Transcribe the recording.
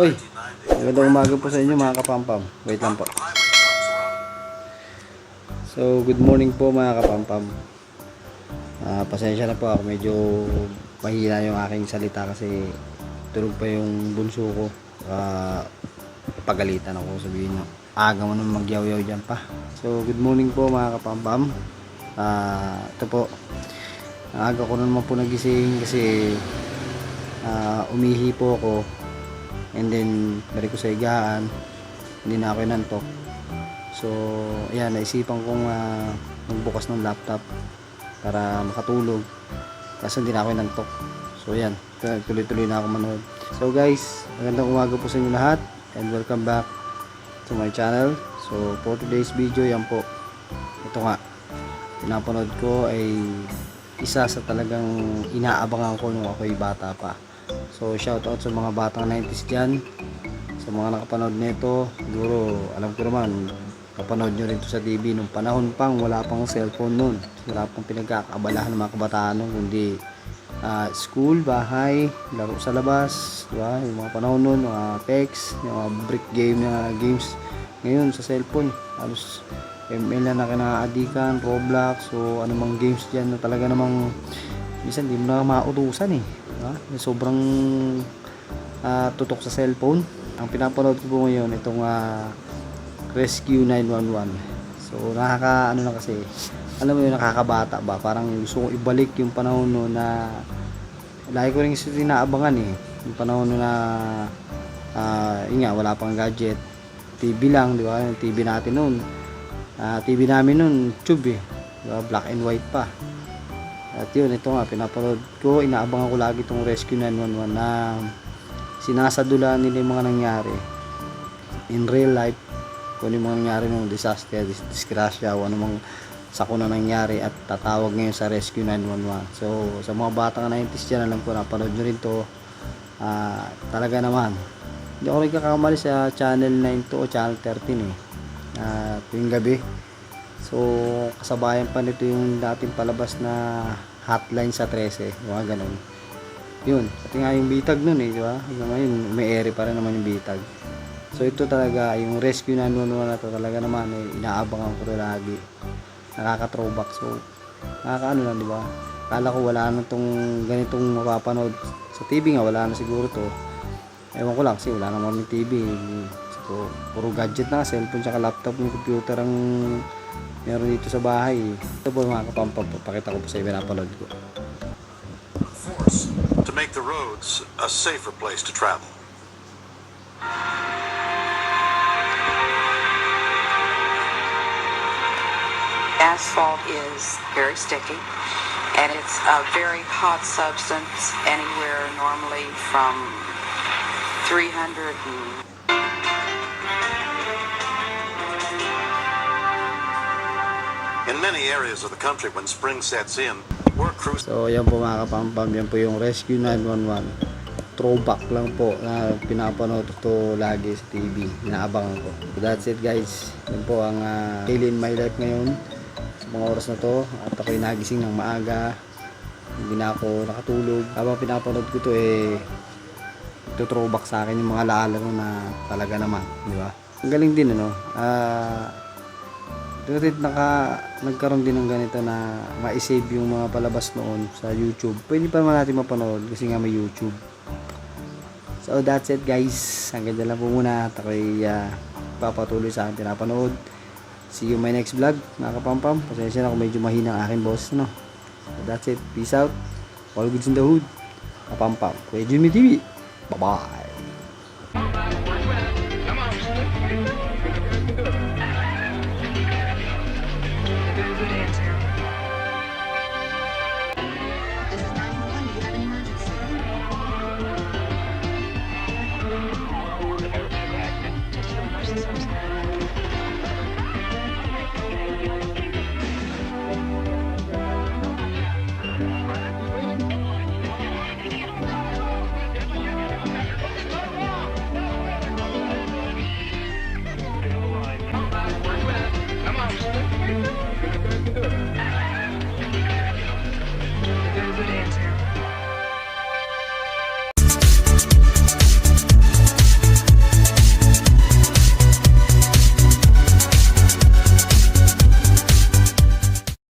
Uy, magandang umaga po sa inyo mga kapampam. Wait lang po. So, good morning po mga kapampam. Ah, pasensya na po ako. Medyo mahina yung aking salita kasi tulog pa yung bunso ko. Ah, pagalitan ako sabihin nyo. Aga mo naman magyaw-yaw dyan pa. So, good morning po mga kapampam. Ah, ito po. Aga ko na naman po nagising kasi ah, umihi po ako and then balik ko sa higaan. Hindi na ako inantok. So ayan naisipan kong uh, magbukas ng laptop para makatulog. Kasi hindi na ako inantok. So ayan tuloy-tuloy na ako manood. So guys magandang umaga po sa inyo lahat. And welcome back to my channel. So for today's video yan po. Ito nga pinapanood ko ay isa sa talagang inaabangan ko nung ako'y bata pa So shout out sa mga batang 90s dyan. Sa mga nakapanood nito Siguro alam ko naman Kapanood nyo rin to sa TV Nung panahon pang wala pang cellphone nun. Wala pang pinagkakabalahan ng mga kabataan nun Kundi ah, school, bahay, laro sa labas diba? Yung mga panahon nun, mga text Yung mga brick game na games. Ngayon sa cellphone Halos ML na na kinakaadikan, Roblox So anumang games dyan na talaga namang minsan di mo na mautusan eh diba? sobrang ah, tutok sa cellphone. Ang pinapanood ko po ngayon itong ah, Rescue 911 so nakaka ano na kasi alam mo yun nakakabata ba? Parang gusto kong ibalik yung panahon no na lagi ko rin sinaabangan eh. Yung panahon no na ah yun nga wala pang gadget. TV lang di ba? Yung TV natin noon Ah, TV namin noon tube eh. Di ba? black and white pa at yun, ito nga, pinapanood ko, inaabangan ko lagi itong Rescue 911 na sinasadula nila yung mga nangyari. In real life kung ano yung mga nangyari ng disaster, dis- disgrasya o anumang sakuna nangyari at tatawag ngayon sa Rescue 911 so sa mga batang 90s dyan, alam ko napanood nyo rin to. Ah, talaga naman. Hindi ako rin kakamali sa channel 9 to o channel 13 eh. Uh, tuwing gabi So, kasabayan pa nito yung dating palabas na hotline sa 13, mga ganun. Yun, pati nga yung bitag nun eh, di ba? Hanggang ngayon, may ere pa rin naman yung bitag. So, ito talaga, yung rescue 911 na to talaga naman, eh, inaabangan ko to lagi. Nakaka-throwback. So, nakakaano lang, di ba? Kala ko wala na tong ganitong mapapanood. Sa TV nga, wala na siguro to. Ewan ko lang, kasi wala naman yung TV. So, puro gadget na, cellphone, tsaka laptop, yung computer ang meron dito sa bahay. Ito po mga kapampam, pakita ko po sa iyo pinapanood ko. force to make the roads a safer place to travel. Asphalt is very sticky and it's a very hot substance, anywhere normally from 300 and In many areas of the country, when spring sets in, work crews So, yan po mga yan po yung Rescue 911. Throwback lang po na pinapanood ko lagi sa TV. Inaabangan ko. That's it guys. Yan po ang uh, daily in my life ngayon. Sa mga oras na to. At ako'y nagising ng maaga. Hindi na ako nakatulog. Habang pinapanood ko to eh ito throwback sa akin yung mga alaala ko na talaga naman, di ba? Ang galing din ano. Ah uh, rin naka, nagkaroon din ng ganito na ma-save yung mga palabas noon sa YouTube. Pwede pa naman natin mapanood kasi nga may YouTube. So that's it guys. Hanggang dyan lang po muna. At ako'y uh, papatuloy sa akin pinapanood. See you my next vlog mga kapampam. Pasensya na kung medyo mahina ang aking boss. No? So that's it. Peace out. All goods in the hood. Kapampam. Kuya Jimmy TV. Bye-bye. Bye.